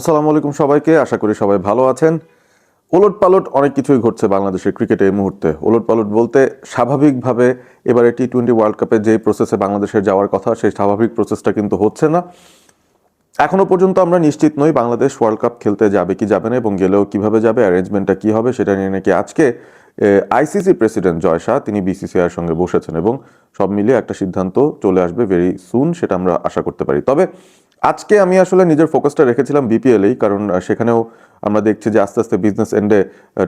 আসসালামু আলাইকুম সবাইকে, আশা করি সবাই ভালো আছেন। ওলট পালট অনেক কিছুই ঘটছে বাংলাদেশের ক্রিকেটে এই মুহূর্তে। ওলট পালট বলতে স্বাভাবিকভাবে এবারে টি টোয়েন্টি ওয়ার্ল্ড কাপে যে প্রসেসে বাংলাদেশের যাওয়ার কথা, সেই স্বাভাবিক প্রসেসটা কিন্তু হচ্ছে না। এখনও পর্যন্ত আমরা নিশ্চিত নই বাংলাদেশ ওয়ার্ল্ড কাপ খেলতে যাবে কি যাবে না এবং গেলেও কীভাবে যাবে অ্যারেঞ্জমেন্টটা কি হবে সেটা নিয়ে নাকি আজকে আইসিসি প্রেসিডেন্ট জয় শাহ, তিনি বিসিসিআর সঙ্গে বসেছেন এবং সব মিলিয়ে একটা সিদ্ধান্ত চলে আসবে ভেরি সুন সেটা আমরা আশা করতে পারি। তবে আজকে আমি আসলে নিজের ফোকাসটা রেখেছিলাম বিপিএলেই কারণ সেখানেও আমরা দেখছি যে আস্তে আস্তে বিজনেস এন্ডে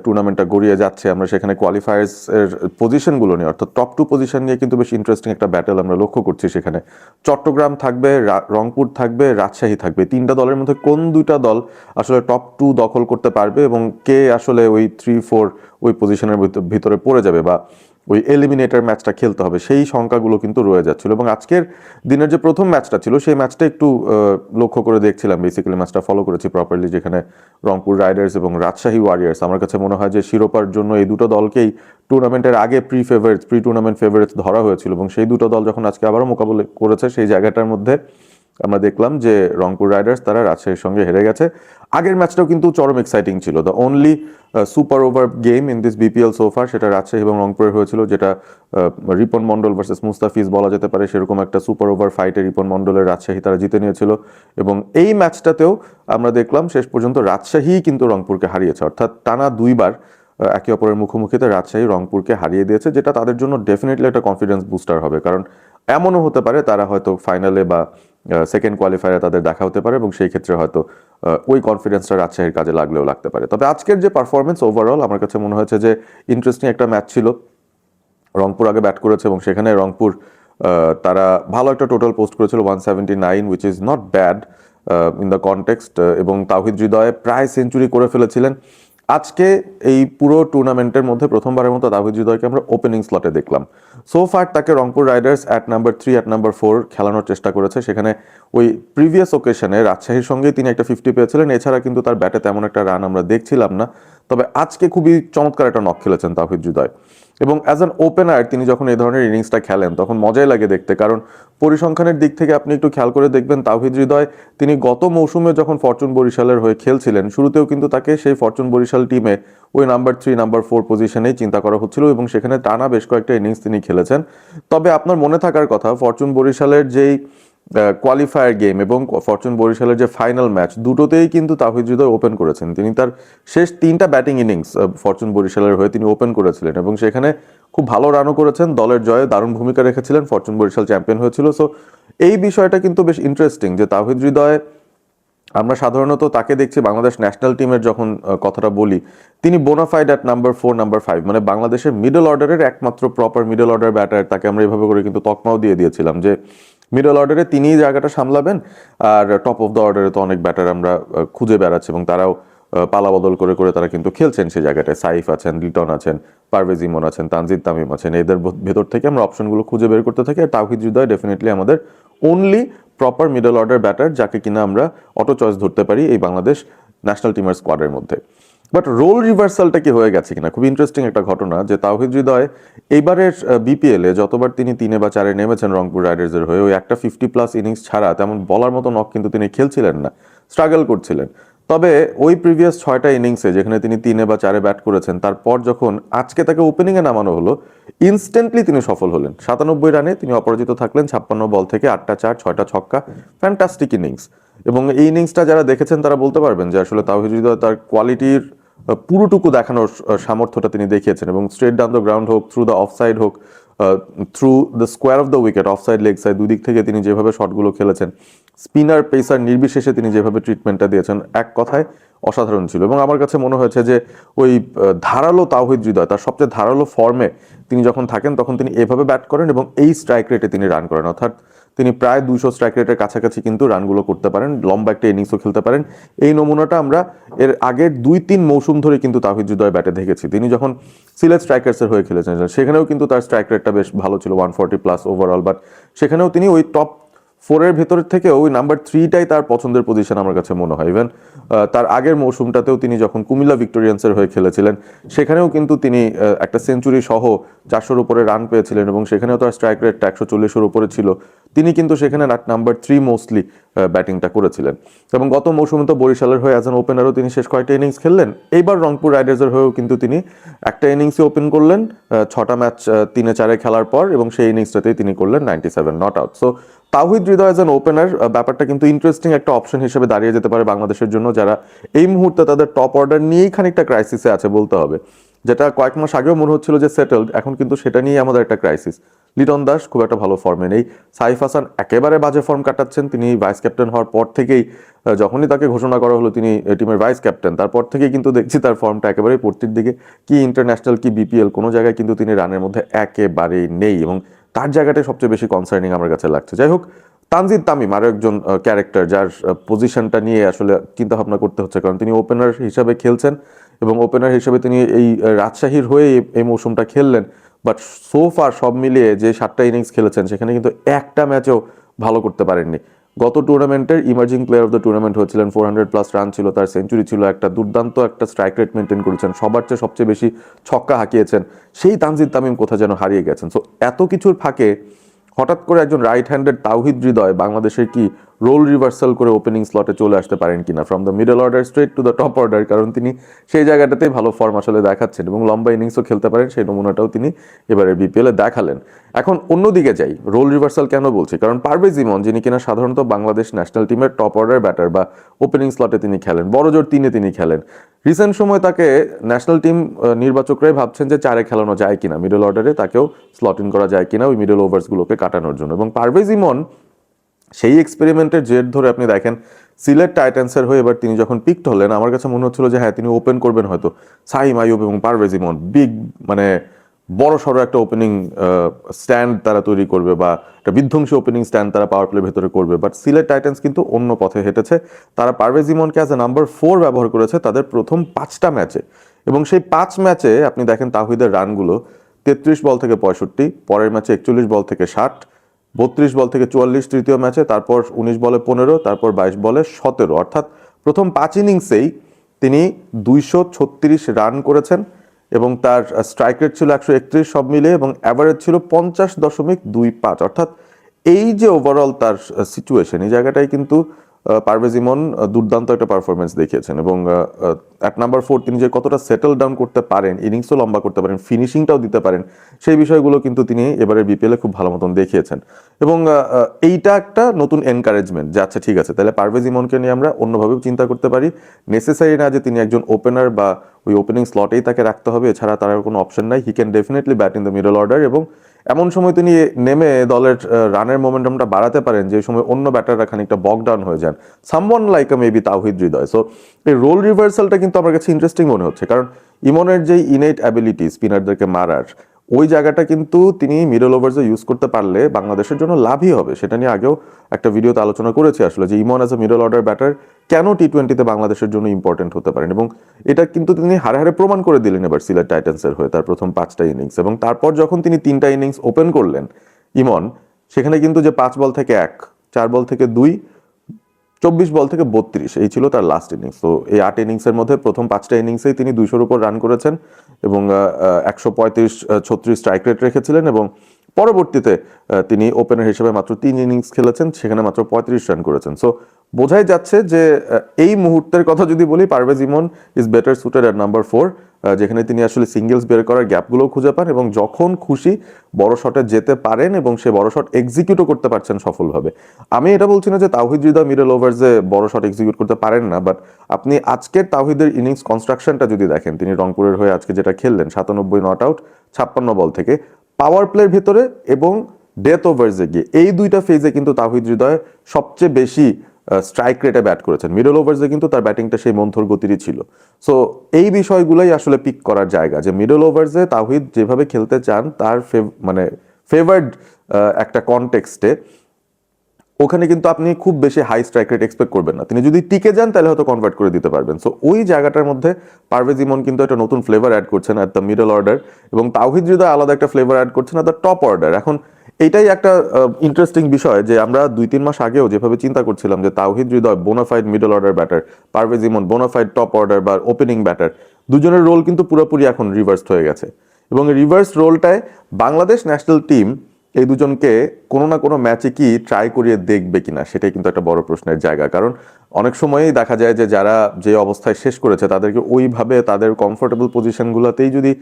টুর্নামেন্টটা গড়িয়ে যাচ্ছে। আমরা সেখানে কোয়ালিফায়ার্স এর পজিশনগুলো নিয়ে, অর্থাৎ টপ টু পজিশন নিয়ে কিন্তু বেশ ইন্টারেস্টিং একটা ব্যাটেল আমরা লক্ষ্য করছি সেখানে। চট্টগ্রাম থাকবে রংপুর থাকবে, রাজশাহী থাকবে। তিনটা দলের মধ্যে কোন দুইটা দল আসলে টপ টু দখল করতে পারবে এবং কে আসলে ওই থ্রি ফোর ওই পজিশনের ভিতরে পড়ে যাবে বা ওই এলিমিনেটার ম্যাচটা খেলতে হবে, সেই সংখ্যাগুলো কিন্তু রয়ে যাচ্ছিল। এবং আজকের দিনের যে প্রথম ম্যাচটা ছিল, সেই ম্যাচটা একটু লক্ষ্য করে দেখছিলাম। বেসিক্যালি ম্যাচটা ফলো করেছি প্রপারলি যেখানে রংপুর রাইডার্স এবং রাজশাহী ওয়ারিয়ার্স আমার কাছে মনে হয় যে শিরোপার জন্য এই দুটো দলকেই টুর্নামেন্টের আগে pre favourites pre tournament favourites ধরা হয়েছিল। এবং সেই দুটো দল যখন আজকে আবারও মোকাবিলা করেছে, সেই জায়গাটার মধ্যে আমরা দেখলাম যে রংপুর রাইডার্স তারা রাজশাহীর সঙ্গে হেরে গেছে। আগের ম্যাচটাও কিন্তু চরম এক্সাইটিং ছিল। The only super over game in this BPL so far সেটা রাজশাহী এবং রংপুরের হয়েছিল, যেটা রিপন মন্ডল ভার্সেস মুস্তাফিজ বলা যেতে পারে। সেরকম একটা সুপার ওভার ফাইটে রিপন মন্ডলের রাজশাহী তারা জিতে নিয়েছিল। এবং এই ম্যাচটাতেও আমরা দেখলাম শেষ পর্যন্ত রাজশাহী কিন্তু রংপুরকে হারিয়েছে। অর্থাৎ টানা দুইবার একে অপরের মুখোমুখিতে রাজশাহী রংপুরকে হারিয়ে দিয়েছে, যেটা তাদের জন্য ডেফিনেটলি একটা কনফিডেন্স বুস্টার হবে। কারণ এমনও হতে পারে তারা হয়তো ফাইনালে বা সেকেন্ড কোয়ালিফায়ারে তাদের দেখা হতে পারে এবং সেই ক্ষেত্রে হয়তো ওই কনফিডেন্সটা রাজশাহীর কাজে লাগলেও লাগতে পারে। তবে আজকের যে পারফরমেন্স ওভারঅল আমার কাছে মনে হয়েছে যে ইন্টারেস্টিং একটা ম্যাচ ছিল। রংপুর আগে ব্যাট করেছে এবং সেখানে রংপুর তারা ভালো একটা টোটাল পোস্ট করেছিল one seventy nine which is not bad in the context এবং তাওহিদ হৃদয়ে প্রায় সেঞ্চুরি করে ফেলেছিলেন। আজকে এই পুরো টুর্নামেন্টের মধ্যে প্রথমবারের মতো দাভিদ হৃদয়কে আমরা ওপেনিং স্লটে দেখলাম। সো ফার তাকে Rangpur riders at number three at number four খেলানোর চেষ্টা করেছে। সেখানে ওই প্রিভিয়াস ওকেশনে রাজশাহীর সঙ্গে তিনি একটা ফিফটি পেয়েছিলেন। এছাড়া কিন্তু তার ব্যাটে তেমন একটা রান আমরা দেখছিলাম না। তবে আজকে খুবই চমৎকার একটা নক খেলেছেন তাভিদ হৃদয় এবং অ্যাজ অ্যান ওপেনার তিনি যখন এই ধরনের ইনিংসটা খেলেন, তখন মজাই লাগে দেখতে। কারণ পরিসংখ্যানের দিক থেকে আপনি একটু খেয়াল করে দেখবেন তাহিদ হৃদয় তিনি গত মৌসুমে যখন ফরচুন বরিশালের হয়ে খেলছিলেন, শুরুতেও কিন্তু তাকে সেই ফরচুন বরিশাল টিমে ওই নাম্বার থ্রি নাম্বার ফোর পজিশনেই চিন্তা করা হচ্ছিল এবং সেখানে টানা বেশ কয়েকটা ইনিংস তিনি খেলেছেন। তবে আপনার মনে থাকার কথা, ফরচুন বরিশালের যেই কোয়ালিফায়ার গেম এবং ফরচুন বরিশালের যে ফাইনাল ম্যাচ দুটোতেই কিন্তু তাহিদ ওপেন করেছেন। তিনি তার শেষ তিনটা ব্যাটিং ইনিংস ফরচুন বরিশালের হয়ে তিনি ওপেন করেছিলেন এবং সেখানে খুব ভালো রানও করেছেন। দলের জয়ে দারুণ ভূমিকা রেখেছিলেন, ফরচুন বরিশাল চ্যাম্পিয়ন হয়েছিল। সো এই বিষয়টা কিন্তু বেশ ইন্টারেস্টিং যে তাহিদ হৃদয়, আমরা সাধারণত তাকে দেখছি বাংলাদেশ ন্যাশনাল টিমের যখন কথাটা বলি, তিনি bonafide at number four number five মানে বাংলাদেশের মিডল অর্ডারের একমাত্র প্রপার মিডল অর্ডার ব্যাটার তাকে আমরা এভাবে করে কিন্তু তকমাও দিয়ে দিয়েছিলাম যে মিডল অর্ডারে তিনিই জায়গাটা সামলাবেন, আর টপ অফ দ্য অর্ডারে তো অনেক ব্যাটার আমরা খুঁজে বেড়াচ্ছি এবং তারাও পালা বদল করে করে তারা কিন্তু খেলছেন সেই জায়গাটায়। সাইফ আছেন লিটন আছেন পারভেজ ইমন আছেন তানজিদ তামিম আছেন, এদের ভেতর থেকে আমরা অপশনগুলো খুঁজে বের করতে থাকি, আর তাহিদ হৃদয় ডেফিনেটলি আমাদের only proper middle order batter যাকে কিনা আমরা অটো চয়েস ধরতে পারি এই বাংলাদেশ ন্যাশনাল টিমের স্কোয়াডের মধ্যে। বাট রোল রিভার্সালটা কি হয়ে গেছে কিনা? খুব ইন্টারেস্টিং একটা ঘটনা যে তাওহিদ হৃদয় এইবারের বিপিএল যতবার তিনি তিনে বা চারে নেমেছেন রংপুর রাইডার্সের হয়ে, ওই একটা ফিফটি প্লাস ইনিংস ছাড়া তেমন বলার মতো নক কিন্তু তিনি খেলছিলেন না স্ট্রাগল করছিলেন। তবে ওই প্রিভিয়াস ছয়টা ইনিংসে যেখানে তিনি তিনে বা চারে ব্যাট করেছেন, তারপর যখন আজকে তাকে ওপেনিংয়ে নামানো হলো ইনস্ট্যান্টলি তিনি সফল হলেন। সাতানব্বই রানে তিনি অপরাজিত থাকলেন ছাপ্পান্ন বল থেকে আটটা চার, ছয়টা ছক্কা ফ্যান্টাস্টিক ইনিংস এবং এই ইনিংসটা যারা দেখেছেন তারা বলতে পারবেন যে আসলে হৃদয় তার কোয়ালিটির পুরোটুকু দেখানোর সামর্থ্যটা তিনি দেখিয়েছেন এবং স্ট্রেট ডাউন দ্য গ্রাউন্ড হোক থ্রু দ্য অফ সাইড হোক through the square of the wicket off side leg side দুই দিক থেকে তিনি যেভাবে শটগুলো খেলেছেন স্পিনার পেসার নির্বিশেষে তিনি যেভাবে ট্রিটমেন্টটা দিয়েছেন, এক কথায় অসাধারণ ছিল। এবং আমার কাছে মনে হয়েছে যে ওই ধারালো তাওহিদ হৃদয়, তার সবচেয়ে ধারালো ফর্মে তিনি যখন থাকেন, তখন তিনি এভাবে ব্যাট করেন এবং এই স্ট্রাইক রেটে তিনি রান করেন। অর্থাৎ তিনি প্রায় দুইশো স্ট্রাইক রেটের কাছাকাছি কিন্তু রানগুলো করতে পারেন, লম্বা একটা ইনিংসও খেলতে পারেন। এই নমুনাটা আমরা এর আগের দুই তিন মৌসুম ধরে কিন্তু তাহিদ হৃদয় ব্যাটে দেখেছি। তিনি যখন সিলেট স্ট্রাইকার্সের হয়ে খেলেছেন সেখানেও কিন্তু তার স্ট্রাইক রেটটা বেশ ভালো ছিল one forty plus overall but সেখানেও তিনি ওই টপ ফোরের ভেতর থেকে ওই নাম্বার থ্রিটাই তার পছন্দের পজিশন আমার কাছে মনে হয়। ইভেন তার আগের মৌসুমটাতেও তিনি যখন কুমিল্লা ভিক্টোরিয়ান্সের হয়ে খেলেছিলেন, সেখানেও কিন্তু তিনি একটা সেঞ্চুরি সহ চারশোর উপরে রান পেয়েছিলেন এবং সেখানেও তার স্ট্রাইক রেট একশো চল্লিশের উপরে ছিল। তিনি কিন্তু সেখানে নাম্বার থ্রি মোস্টলি ব্যাটিংটা করেছিলেন। এবং গত মৌসুমে তো বরিশালের হয়ে অ্যাজ অ্যান ওপেনারও তিনি শেষ কয়েকটা ইনিংস খেললেন। এইবার রংপুর রাইডার্সের হয়েও কিন্তু তিনি একটা ইনিংসে ওপেন করলেন ছটা ম্যাচ তিনে চারে খেলার পর এবং সেই ইনিংসটাতেই তিনি করলেন ninety seven not out so Tawhid Hridoy as an opener ব্যাপারটা কিন্তু ইন্টারেস্টিং একটা অপশন হিসেবে দাঁড়িয়ে যেতে পারে বাংলাদেশের জন্য, যারা এই মুহূর্তে তাদের টপ অর্ডার নিয়েই খানিকটা ক্রাইসিসে আছে বলতে হবে। যেটা কয়েক মাস আগেও মনে হচ্ছিল যে সেটেলড এখন কিন্তু সেটা নিয়েই আমাদের একটা ক্রাইসিস লিটন দাস খুব একটা ভালো ফর্মে নেই। সাইফ হাসান একেবারে বাজে ফর্ম কাটাচ্ছেন, তিনি ভাইস ক্যাপ্টেন হওয়ার পর থেকেই যখনই তাকে ঘোষণা করা হলো তিনি টিমের ভাইস ক্যাপ্টেন তারপর থেকেই কিন্তু দেখছি তার ফর্মটা একেবারেই পড়তির দিকে। কি ইন্টারন্যাশনাল কি বিপিএল কোনো জায়গায় কিন্তু তিনি রানের মধ্যে একেবারেই নেই এবং তার জায়গাটাই সবচেয়ে বেশি কনসার্নিং আমার কাছে লাগছে। যাই হোক, তানজিদ তামিম আরও একজন ক্যারেক্টার যার পজিশনটা নিয়ে আসলে চিন্তা ভাবনা করতে হচ্ছে, কারণ তিনি ওপেনার হিসাবে খেলছেন এবং ওপেনার হিসাবে তিনি এই রাজশাহীর হয়ে এই- এই মৌসুমটা খেললেন। বাট সো ফার সব মিলিয়ে যে সাতটা ইনিংস খেলেছেন, সেখানে কিন্তু একটা ম্যাচেও ভালো করতে পারেননি। গত টুর্নামেন্টের emerging player of the tournament হয়েছিলেন ফোর হান্ড্রেড প্লাস রান ছিল, তার সেঞ্চুরি ছিল একটা, দুর্দান্ত একটা স্ট্রাইক রেট মেনটেন করেছেন, সবার চেয়ে সবচেয়ে বেশি ছক্কা হাঁকিয়েছেন। সেই তানজিদ তামিম কোথা যেন হারিয়ে গেছেন। সো এত কিছুর ফাঁকে হঠাৎ করে একজন রাইট হ্যান্ডেড তাওহিদ হৃদয় বাংলাদেশের কি রোল রিভার্সাল করে ওপেনিং স্লটে চলে আসতে পারেন কিনা from the middle order straight to the top order কারণ তিনি সেই জায়গাটাতেই ভালো ফর্ম আসলে দেখাচ্ছেন এবং লম্বা ইনিংসও খেলতে পারেন, সেই নমুনাটাও তিনি এবারে বিপিএল দেখালেন। এখন অন্যদিকে যাই রোল রিভার্সাল কেন বলছি? কারণ পারভেজ ইমন, যিনি কিনা সাধারণত বাংলাদেশ ন্যাশনাল টিমের টপ অর্ডার ব্যাটার বা ওপেনিং স্লটে তিনি খেলেন, বড় জোর তিনে তিনি খেলেন। রিসেন্ট সময় তাকে ন্যাশনাল টিম নির্বাচকরাই ভাবছেন যে চারে খেলানো যায় কিনা মিডল অর্ডারে তাকেও স্লট ইন করা যায় কিনা, ওই মিডল ওভার্সগুলোকে কাটানোর জন্য। এবং পারভেজ ইমন সেই এক্সপেরিমেন্টের জের ধরে আপনি দেখেন, সিলেট টাইটান্সের হয়ে এবার তিনি যখন পিকড হলেন, আমার কাছে মনে হচ্ছিল যে হ্যাঁ তিনি ওপেন করবেন হয়তো। সাইম আইয়ুব এবং পারভেজ ইমন বিগ মানে বড় সড়ো একটা ওপেনিং স্ট্যান্ড তারা তৈরি করবে বা একটা বিধ্বংসী ওপেনিং স্ট্যান্ড তারা পাওয়ার প্লের ভেতরে করবে। বাট সিলেট টাইটান্স কিন্তু অন্য পথে হেঁটেছে। তারা পারভেজ ইমনকে অ্যাজ এ নাম্বার ফোর ব্যবহার করেছে তাদের প্রথম পাঁচটা ম্যাচে এবং সেই পাঁচ ম্যাচে আপনি দেখেন তাহিদের রানগুলো তেত্রিশ বল থেকে পঁয়ষট্টি, পরের ম্যাচে একচল্লিশ বল থেকে ষাট বত্রিশ বল থেকে চুয়াল্লিশ তৃতীয় ম্যাচে, তারপর উনিশ বলে পনেরো, তারপর বাইশ বলে সতেরো। অর্থাৎ প্রথম পাঁচ ইনিংসেই তিনি দুইশো ছত্রিশ রান করেছেন এবং তার স্ট্রাইক রেট ছিল একশো একত্রিশ সব মিলে এবং অ্যাভারেজ ছিল পঞ্চাশ দশমিক দুই পাঁচ। অর্থাৎ এই যে ওভারঅল তার সিচুয়েশন এই জায়গাটাই কিন্তু পারভেজ ইমন দুর্দান্ত একটা পারফরমেন্স দেখিয়েছেন এবং অ্যাট নাম্বার ফোর তিনি যে কতটা সেটেল ডাউন করতে পারেন ইনিংসও লম্বা করতে পারেন ফিনিশিংটাও দিতে পারেন, সেই বিষয়গুলো কিন্তু তিনি এবারে বিপিএলে খুব ভালো মতন দেখিয়েছেন। এবং এইটা একটা নতুন এনকারেজমেন্ট যে আচ্ছা ঠিক আছে, তাহলে পারভেজ ইমনকে নিয়ে আমরা অন্যভাবেও চিন্তা করতে পারি। নেসেসারি না যে তিনি একজন ওপেনার বা ওই ওপেনিং স্লটেই তাকে রাখতে হবে, এছাড়া তার কোনো অপশন নাই। He can definitely bat in the middle order এবং এমন সময় তিনি নেমে দলের রানের মোমেন্টামটা বাড়াতে পারেন, যে সময় অন্য ব্যাটাররা খানিকটা বকডাউন হয়ে যান। সামওয়ান লাইক আ মেবি তাওহিদ হৃদয় সো এই রোল রিভার্সালটা কিন্তু আমার কাছে ইন্টারেস্টিং মনে হচ্ছে। কারণ ইমনের যে ইনেট অ্যাবিলিটি স্পিনারদেরকে মারার ওই জায়গাটা কিন্তু তিনি মিডল ওভার্সে ইউজ করতে পারলে বাংলাদেশের জন্য লাভই হবে। সেটা নিয়ে আগেও একটা ভিডিওতে আলোচনা করেছি আসলে যে Emon as a middle order batter কেন টি টোয়েন্টিতে বাংলাদেশের জন্য ইম্পর্টেন্ট হতে পারেন এবং এটা কিন্তু তিনি হারে হারে প্রমাণ করে দিলেন এবার সিলেট টাইটান্সের হয়ে তার প্রথম পাঁচটা ইনিংস এবং তারপর যখন তিনি তিনটা ইনিংস ওপেন করলেন ইমন, সেখানে কিন্তু যে পাঁচ বল থেকে এক, চার বল থেকে দুই, চব্বিশ বল থেকে বত্রিশ, এই ছিল তার লাস্ট ইনিংস তো এই আট ইনিংসের মধ্যে প্রথম পাঁচটা ইনিংসেই তিনি দুইশোর উপর রান করেছেন। এবং একশো পঁয়ত্রিশ ছত্রিশ স্ট্রাইক রেট রেখেছিলেন এবং পরবর্তীতে তিনি ওপেনার হিসেবে মাত্র তিন ইনিংস খেলেছেন, সেখানে মাত্র পঁয়ত্রিশ রান করেছেন। সো বোঝাই যাচ্ছে যে এই মুহূর্তের কথা যদি বলি, Parvez Emon is better suited at number four যেখানে তিনি আসলে সিঙ্গেলস বের করার গ্যাপগুলো খুঁজে পান এবং যখন খুশি বড় শটে যেতে পারেন এবং সে বড় শট এক্সিকিউটও করতে পারছেন সফলভাবে। আমি এটা বলছি না যে তাওহিদ হৃদয় মিডল ওভার্সে বড় শট এক্সিকিউট করতে পারেন না বাট আপনি আজকের তাওহিদের ইনিংস কনস্ট্রাকশনটা যদি দেখেন, তিনি রংপুরের হয়ে আজকে যেটা খেললেন, সাতানব্বই নট আউট ছাপ্পান্ন বল থেকে পাওয়ার প্লের ভিতরে এবং ডেথ ওভার্সে গিয়ে, এই দুইটা ফেজে কিন্তু তাহিদ হৃদয় সবচেয়ে বেশি স্ট্রাইক রেটে ব্যাট করেছেন। মিডল ওভার্সে কিন্তু তার ব্যাটিংটা সেই মন্থর গতিরই ছিল। সো এই বিষয়গুলোই আসলে পিক করার জায়গা যে মিডল ওভার্সে তাহিদ যেভাবে খেলতে চান, তার মানে ফেভার্ড একটা কনটেক্সটে ওখানে কিন্তু আপনি খুব বেশি হাই স্ট্রাইক রেট এক্সপেক্ট করবেন না। তিনি যদি টিকে যান, তাহলে হয়তো কনভার্ট করে দিতে পারবেন। সো ওই জায়গাটার মধ্যে পারভেজ ইমন কিন্তু একটা নতুন ফ্লেভার অ্যাড করছেন অ্যাট দ্য মিডল অর্ডার এবং তাওহিদ হৃদয় আলাদা একটা ফ্লেভার অ্যাড করছেন অ্যাট দ্য টপ অর্ডার এখন এইটাই একটা ইন্টারেস্টিং বিষয় যে আমরা দুই, তিন মাস আগেও যেভাবে চিন্তা করছিলাম যে Tawhid Hridoy bonafide middle order batter Parvez Emon bonafide top order বা ওপেনিং ব্যাটার দুজনের রোল কিন্তু পুরোপুরি এখন রিভার্সড হয়ে গেছে। এবং রিভার্স রোলটায় বাংলাদেশ ন্যাশনাল টিম এই দুজনকে কোনো না কোনো ম্যাচে কি ট্রাই করিয়ে দেখবে কিনা, সেটাই কিন্তু একটা বড় প্রশ্নের জায়গা। কারণ অনেক সময়ই দেখা যায় যে যারা যে অবস্থায় শেষ করেছে, তাদেরকে ওইভাবে তাদের কমফোর্টেবল পজিশনগুলোতেই যদি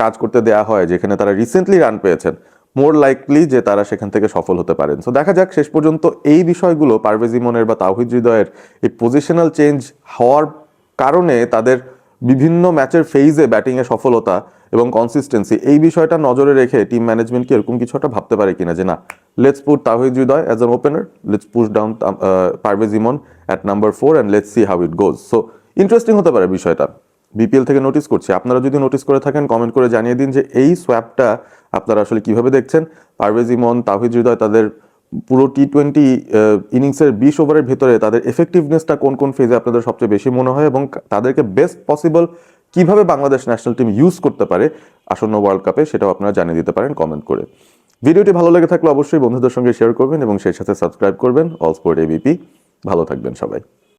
কাজ করতে দেয়া হয়, যেখানে তারা রিসেন্টলি রান পেয়েছেন মোর লাইকলি যে তারা সেখান থেকে সফল হতে পারেন। সো দেখা যাক, শেষ পর্যন্ত এই বিষয়গুলো পারভেজ ইমনের বা তাওহিদ হৃদয়ের এই পজিশনাল চেঞ্জ হওয়ার কারণে তাদের বিভিন্ন ম্যাচের ফেইজে ব্যাটিংয়ে সফলতা এবং কনসিস্টেন্সি এই বিষয়টা নজরে রেখে টিম ম্যানেজমেন্ট কি এরকম কিছু একটা ভাবতে পারে কিনা যে না let's put Tawhid Hridoy as an opener let's push down Parvez Emon at number four and let's see how it goes so interesting হতে পারে বিষয়টা। বিপিএল থেকে নোটিস করছি। আপনারা যদি নোটিস করে থাকেন কমেন্ট করে জানিয়ে দিন যে এই সোয়াপটা আপনারা আসলে কীভাবে দেখছেন। পারভেজ ইমন, তাহিদ হৃদয় তাদের পুরো টি টোয়েন্টি ইনিংসের বিশ ওভারের ভেতরে তাদের এফেক্টিভনেসটা কোন কোন ফেজে আপনাদের সবচেয়ে বেশি মনে হয় এবং তাদেরকে বেস্ট পসিবল কীভাবে বাংলাদেশ ন্যাশনাল টিম ইউজ করতে পারে, আসন্ন ওয়ার্ল্ড কাপে সেটাও আপনারা জানিয়ে দিতে পারেন কমেন্ট করে। ভিডিওটি ভালো লেগে থাকলে অবশ্যই বন্ধুদের সঙ্গে শেয়ার করবেন এবং সেই সাথে সাবস্ক্রাইব করবেন। অল স্পোর্ট এবিপি ভালো থাকবেন সবাই।